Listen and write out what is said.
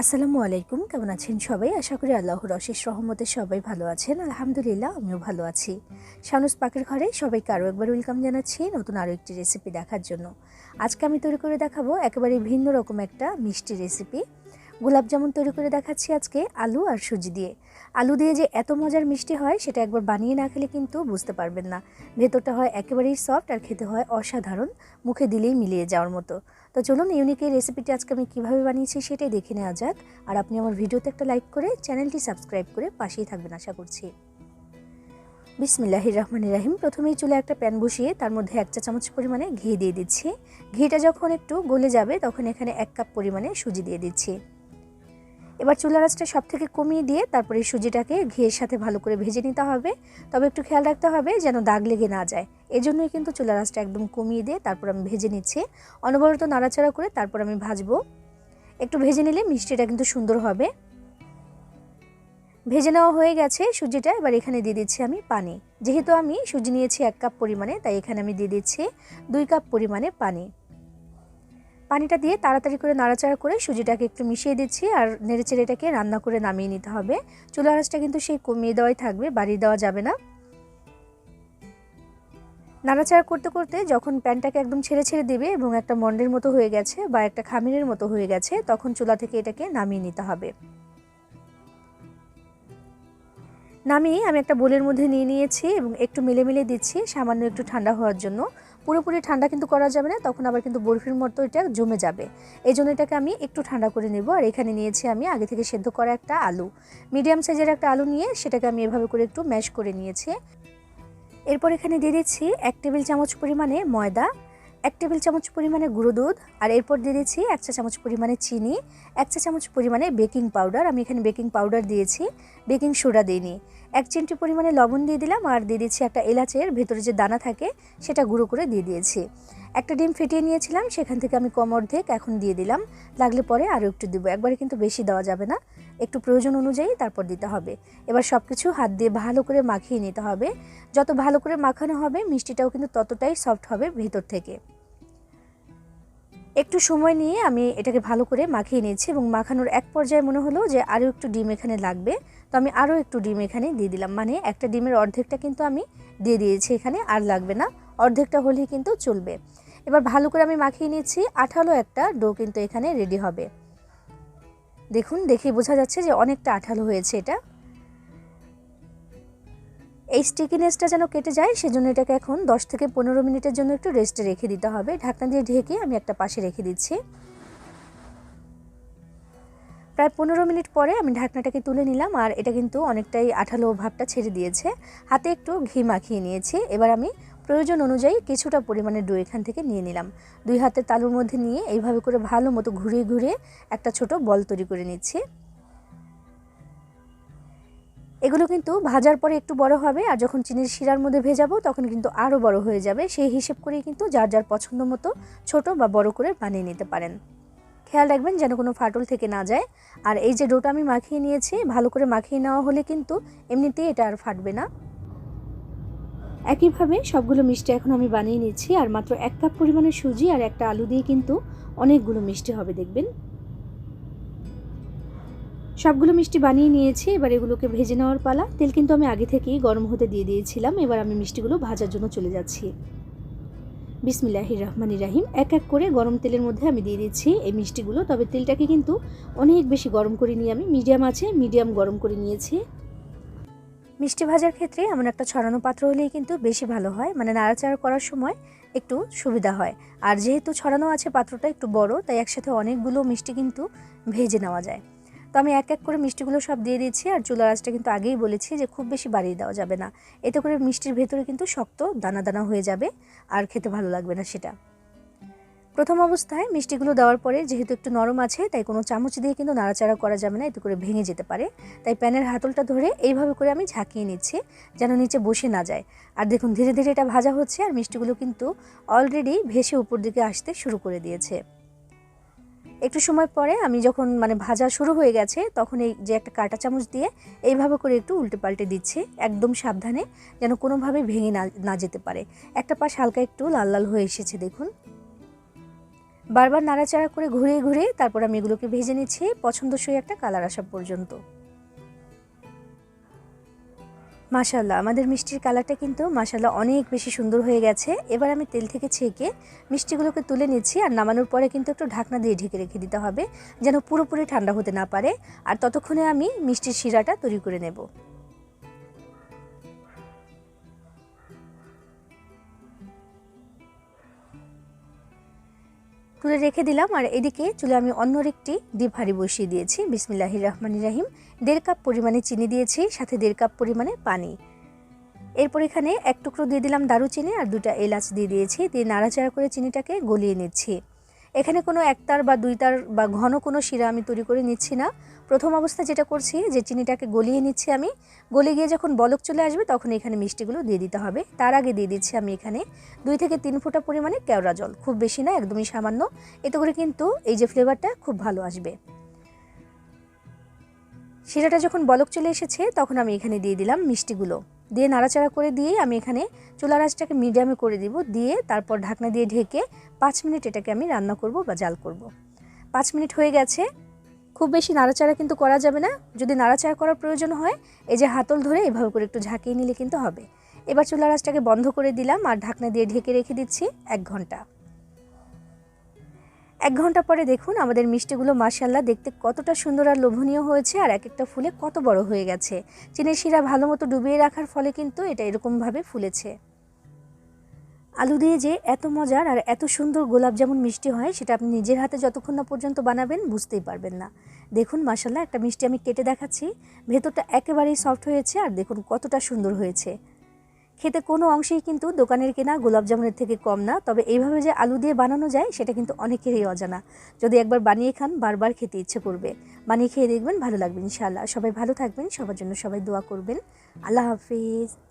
আসসালামু আলাইকুম, কেমন আছেন সবাই? আশা করি আল্লাহর অশেষ রহমতে সবাই ভালো আছেন। আলহামদুলিল্লাহ, আমিও ভালো আছি। সানুস পাকের ঘরে সবাইকে আরও একবার ওয়েলকাম জানাচ্ছি নতুন আরও একটি রেসিপি দেখার জন্য। আজকে আমি তৈরি করে দেখাবো একেবারে ভিন্ন রকম একটা মিষ্টি রেসিপি গোলাপ জামুন তৈরি করে দেখাচ্ছি আজকে আলু আর সুজি দিয়ে। আলু দিয়ে যে এত মজার মিষ্টি হয়, সেটা একবার বানিয়ে না খেলে কিন্তু বুঝতে পারবেন না। ভেতরটা হয় একেবারেই সফট আর খেতে হয় অসাধারণ, মুখে দিলেই মিলিয়ে যাওয়ার মতো। তো চলুন ইউনিক এই রেসিপিটি আজকে আমি কীভাবে বানিয়েছি সেটাই দেখে নেওয়া যাক। আর আপনি আমার ভিডিওতে একটা লাইক করে চ্যানেলটি সাবস্ক্রাইব করে পাশেই থাকবেন, আশা করছি। বিসমিল্লাহির রহমানির রাহিম। প্রথমেই চুলে একটা প্যান বসিয়ে তার মধ্যে এক চা চামচ পরিমাণে ঘি দিয়ে দিচ্ছি। ঘিটা যখন একটু গলে যাবে, তখন এখানে এক কাপ পরিমাণে সুজি দিয়ে দিচ্ছি। এবার চুলা রাসটা সব থেকে কমিয়ে দিয়ে তারপরে সুজিটাকে ঘিয়ের সাথে ভালো করে ভেজে নিতে হবে। তবে একটু খেয়াল রাখতে হবে যেন দাগ লেগে না যায়। এজন্যই কিন্তু চুলা রাসটা একদম কমিয়ে দিয়ে তারপর আমি ভেজে নিচ্ছি। অনবরত নাড়াচাড়া করে তারপর আমি ভাজবো। একটু ভেজে নিলে মিষ্টিটা কিন্তু সুন্দর হবে। ভেজে নেওয়া হয়ে গেছে সুজিটা, এবার এখানে দিয়ে দিচ্ছি আমি পানি। যেহেতু আমি সুজি নিয়েছি এক কাপ পরিমাণে, তাই এখানে আমি দিয়ে দিচ্ছি দুই কাপ পরিমাণে পানি। পানিটা দিয়ে তাড়াতাড়ি করে নাড়াচাড়া করে সুজিটাকে একটু মিশিয়ে দিচ্ছি আর নেড়েচেড়ে এটাকে রান্না করে নামিয়ে নিতে হবে। চুলা আঁচটা কিন্তু সেই কমিয়ে দেওয়াই থাকবে, বাড়িয়ে দেওয়া যাবে না। নাড়াচাড়া করতে করতে যখন প্যানটাকে একদম ছেড়ে ছেড়ে দেবে এবং একটা মন্ডের মতো হয়ে গেছে বা একটা খামিরের মতো হয়ে গেছে, তখন চুলা থেকে এটাকে নামিয়ে নিতে হবে। নামিয়ে আমি একটা বোলের মধ্যে নিয়ে নিয়েছি এবং একটু মিলে মিলে দিচ্ছি, সামান্য একটু ঠান্ডা হওয়ার জন্য। পুরোপুরি ঠান্ডা কিন্তু করা যাবে না, তখন আবার কিন্তু বরফির মতো এটা জমে যাবে। এই জন্য এটাকে আমি একটু ঠান্ডা করে নেব, আর এখানে নিয়েছি আমি আগে থেকে সেদ্ধ করা একটা আলু। মিডিয়াম সাইজের একটা আলু নিয়ে সেটাকে আমি এভাবে করে একটু ম্যাশ করে নিয়েছি। এরপর এখানে দিয়ে দিচ্ছি এক টেবিল চামচ পরিমাণে ময়দা, এক টেবিল চামচ পরিমাণে গুঁড়ো দুধ, আর এরপর দিয়ে দিচ্ছি এক চা চামচ পরিমাণে চিনি, এক চা চামচ পরিমাণে বেকিং পাউডার। আমি এখানে বেকিং পাউডার দিয়েছি, বেকিং সোডা দিইনি। এক চিমটি পরিমাণে লবণ দিয়ে দিলাম আর দিয়ে দিচ্ছি একটা এলাচের ভেতরে যে দানা থাকে, সেটা গুঁড়ো করে দিয়ে দিয়েছি। একটা ডিম ফেটিয়ে নিয়েছিলাম, সেখান থেকে আমি কম অর্ধেক এখন দিয়ে দিলাম। লাগলে পরে আরও একটু দেবো। একবারে কিন্তু বেশি দেওয়া যাবে না। একটু প্রয়োজন অনুযায়ী তারপর দিতে হবে। এবার সব কিছু হাত দিয়ে ভালো করে মাখিয়ে নিতে হবে। যত ভালো করে মাখানো হবে, মিষ্টিটাও কিন্তু ততটাই সফট হবে ভেতর থেকে। একটু সময় নিয়ে আমি এটাকে ভালো করে মাখিয়ে নিয়েছি এবং মাখানোর এক পর্যায়ে মনে হলো যে আরও একটু ডিম এখানে লাগবে। তো আমি আরও একটু ডিম এখানে দিয়ে দিলাম। মানে একটা ডিমের অর্ধেকটা কিন্তু আমি দিয়ে দিয়েছি এখানে, আর লাগবে না। অর্ধেকটা হলেই কিন্তু চলবে। এবার ভালো করে আমি মাখিয়ে নিয়েছি। আঠালো একটা ডো কিন্তু এখানে রেডি হবে। দেখুন, দেখেই বোঝা যাচ্ছে যে অনেকটা আঠালো হয়েছে এটা। এই স্টিকিনেসটা যেন কেটে যায়, সেজন্য এটাকে এখন 10 থেকে পনেরো মিনিটের জন্য একটু রেস্টে রেখে দিতে হবে। ঢাকনা দিয়ে ঢেকে আমি একটা পাশে রেখে দিচ্ছি। প্রায় পনেরো মিনিট পরে আমি ঢাকনাটাকে তুলে নিলাম, আর এটা কিন্তু অনেকটাই আঠালো ভাবটা ছেড়ে দিয়েছে। হাতে একটু ঘি মাখিয়ে নিয়েছি। এবার আমি প্রয়োজন অনুযায়ী কিছুটা পরিমাণে ডো এখান থেকে নিয়ে নিলাম। দুই হাতের তালুর মধ্যে নিয়ে এইভাবে করে ভালো মতো ঘুরিয়ে ঘুরিয়ে একটা ছোট বল তৈরি করে নিচ্ছি। এগুলো কিন্তু ভাজার পরে একটু বড় হবে, আর যখন চিনির শিরার মধ্যে ভেজাবো তখন কিন্তু আরও বড় হয়ে যাবে। সেই হিসেব করেই কিন্তু যার যার পছন্দ মতো ছোট বা বড় করে বানিয়ে নিতে পারেন। খেয়াল রাখবেন যেন কোনো ফাটল থেকে না যায়। আর এই যে ডোটা আমি মাখিয়ে নিয়েছি, ভালো করে মাখিয়ে নেওয়া হলে কিন্তু এমনিতেই এটা আর ফাটবে না। একইভাবে সবগুলো মিষ্টি এখন আমি বানিয়ে নিচ্ছি, আর মাত্র এক কাপ পরিমাণে সুজি আর একটা আলু দিয়ে কিন্তু অনেকগুলো মিষ্টি হবে, দেখবেন। সবগুলো মিষ্টি বানিয়ে নিয়েছি, এবার এগুলোকে ভেজে নেওয়ার পালা। তেল কিন্তু আমি আগে থেকেই গরম হতে দিয়ে দিয়েছিলাম, এবার আমি মিষ্টিগুলো ভাজার জন্য চলে যাচ্ছি। বিসমিল্লাহির রহমানির রাহিম এক এক করে গরম তেলের মধ্যে আমি দিয়ে দিচ্ছি এই মিষ্টিগুলো, তবে তেলটাকে কিন্তু অনেক বেশি গরম করে নিয়ে আমি। মিডিয়াম আছে, মিডিয়াম গরম করে নিয়েছি। মিষ্টি ভাজার ক্ষেত্রে এমন একটা ছড়ানো পাত্র হলেই কিন্তু বেশি ভালো হয় মানে নাড়াচাড়া করার সময় একটু সুবিধা হয়। আর যেহেতু ছড়ানো আছে পাত্রটা একটু বড়, তাই একসাথে অনেকগুলো মিষ্টি কিন্তু ভেজে নেওয়া যায়। তো আমি এক এক করে মিষ্টিগুলো সব দিয়ে দিচ্ছি আর চুলার আঁচটা কিন্তু আগেই বলেছি যে খুব বেশি বাড়িয়ে দেওয়া যাবে না। এতে করে মিষ্টির ভেতরে কিন্তু শক্ত দানা দানা হয়ে যাবে আর খেতে ভালো লাগবে না সেটা। প্রথম অবস্থায় মিষ্টিগুলো দেওয়ার পরে যেহেতু একটু নরম আছে, তাই কোনো চামচ দিয়ে কিন্তু নাড়াচাড়া করা যাবে না, এতে করে ভেঙে যেতে পারে। তাই প্যানের হাতলটা ধরে এইভাবে করে আমি ঝাঁকিয়ে নিচ্ছি যেন নিচে বসে না যায়। আর দেখুন ধীরে ধীরে এটা ভাজা হচ্ছে আর মিষ্টিগুলো কিন্তু অলরেডি ভেসে উপর দিকে আসতে শুরু করে দিয়েছে। একটু সময় পরে আমি যখন মানে ভাজা শুরু হয়ে গেছে, তখন এই যে একটা কাঁটা চামচ দিয়ে এইভাবে করে একটু উল্টে পাল্টে দিচ্ছি, একদম সাবধানে যেন কোনোভাবে ভেঙে না না যেতে পারে। একটা পাশ হালকা একটু লাল লাল হয়ে এসেছে, দেখুন। বারবার নাড়াচাড়া করে ঘুরিয়ে ঘুরে তারপর আমি এগুলোকে ভেজে নিচ্ছি, পছন্দসই একটা কালার আসা পর্যন্ত। মাশাল্লাহ আমাদের মিষ্টির কালারটা কিন্তু মাশাল্লাহ অনেক বেশি সুন্দর হয়ে গেছে। এবার আমি তেল থেকে ছেঁকে মিষ্টিগুলোকে তুলে নিচ্ছি আর নামানোর পরে কিন্তু একটু ঢাকনা দিয়ে ঢেকে রেখে দিতে হবে, যেন পুরোপুরি ঠান্ডা হতে না পারে। আর ততক্ষণে আমি মিষ্টির শিরাটা তৈরি করে নেব। তুলে রেখে দিলাম। আর এদিকে চুলে আমি অন্য একটি ডিপ হাঁড়ি বসিয়ে দিয়েছি। বিসমিল্লাহির রহমান রাহিম। দেড় কাপ পরিমাণে চিনি দিয়েছি, সাথে দেড় কাপ পরিমাণে পানি। এরপর এখানে এক টুকরো দিয়ে দিলাম দারুচিনি আর দুটা এলাচ দিয়ে দিয়েছি। দিয়ে নাড়াচাড়া করে চিনিটাকে গলিয়ে নিচ্ছি। এখানে কোনো একতার বা দুইতার বা ঘন কোনো শিরা আমি তৈরি করে নিচ্ছি না। প্রথম অবস্থায় যেটা করছি, যে চিনিটাকে গলিয়ে নিচ্ছি আমি। গলে গিয়ে যখন বলক চলে আসবে, তখন এখানে মিষ্টিগুলো দিয়ে দিতে হবে। তার আগে দিয়ে দিচ্ছি আমি এখানে দুই থেকে তিন ফোঁটা পরিমাণে কেওড়া জল। খুব বেশি না, একদমই সামান্য। এতে করে কিন্তু এই যে ফ্লেভারটা খুব ভালো আসবে। শিরাটা যখন বলক চলে এসেছে, তখন আমি এখানে দিয়ে দিলাম মিষ্টিগুলো। দিয়ে নাড়াচাড়া করে দিয়ে আমি এখানে চুলা রাসটাকে মিডিয়ামে করে দিব। দিয়ে তারপর ঢাকনা দিয়ে ঢেকে পাঁচ মিনিট এটাকে আমি রান্না করব বা জাল করব। পাঁচ মিনিট হয়ে গেছে। খুব বেশি নাড়াচাড়া কিন্তু করা যাবে না। যদি নাড়াচাড়া করার প্রয়োজন হয়, এই যে হাতল ধরে এভাবে করে একটু ঝাঁকিয়ে নিলে কিন্তু হবে। এবার চুলা রাসটাকে বন্ধ করে দিলাম আর ঢাকনা দিয়ে ঢেকে রেখে দিচ্ছি এক ঘণ্টা। এক ঘণ্টা পরে দেখুন আমাদের মিষ্টিগুলো মাসাল্লাহ দেখতে কতটা সুন্দর আর লোভনীয় হয়েছে আর এক একটা ফুলে কত বড় হয়ে গেছে। চিনের শিরা ভালো মতো ডুবিয়ে রাখার ফলে কিন্তু এটা এরকমভাবে ফুলেছে। আলু দিয়ে যে এত মজার আর এত সুন্দর গোলাপ যেমন মিষ্টি হয়, সেটা আপনি নিজের হাতে যতক্ষণ না পর্যন্ত বানাবেন বুঝতেই পারবেন না। দেখুন মাসাল্লাহ একটা মিষ্টি আমি কেটে দেখাচ্ছি। ভেতরটা একেবারেই সফট হয়েছে আর দেখুন কতটা সুন্দর হয়েছে। খেতে কোনো অংশেই কিন্তু দোকানের কেনা গোলাপ জামুনের থেকে কম না, তবে এইভাবে যে আলু দিয়ে বানানো যায়, সেটা কিন্তু অনেকেরই অজানা। যদি একবার বানিয়ে খান, বারবার খেতে ইচ্ছে করবে। বানিয়ে খেয়ে দেখবেন, ভালো লাগবে ইনশাআল্লাহ। সবাই ভালো থাকবেন, সবার জন্য সবাই দোয়া করবেন। আল্লাহ হাফিজ।